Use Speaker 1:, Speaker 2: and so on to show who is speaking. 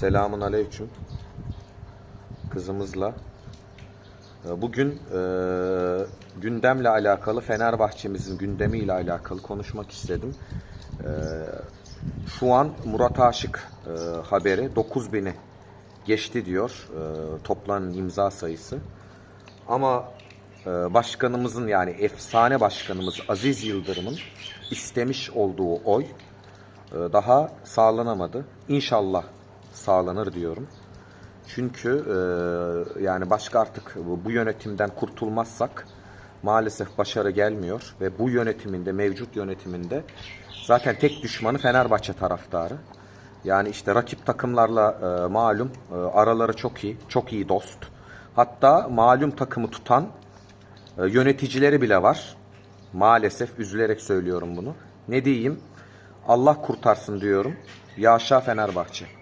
Speaker 1: Selamun aleyküm. Kızımızla. Ee, Bugün e, gündemle alakalı, Fenerbahçe'mizin gündemiyle alakalı konuşmak istedim. Ee, şu an Murat Aşık e, haberi 9000'i geçti diyor e, toplanan imza sayısı. Ama e, başkanımızın yani efsane başkanımız Aziz Yıldırım'ın istemiş olduğu oy e, daha sağlanamadı. İnşallah sağlanır diyorum. Çünkü e, yani başka artık bu, yönetimden kurtulmazsak maalesef başarı gelmiyor ve bu yönetiminde mevcut yönetiminde zaten tek düşmanı Fenerbahçe taraftarı. Yani işte rakip takımlarla e, malum e, araları çok iyi, çok iyi dost. Hatta malum takımı tutan e, yöneticileri bile var. Maalesef üzülerek söylüyorum bunu. Ne diyeyim? Allah kurtarsın diyorum. Yaşa Fenerbahçe.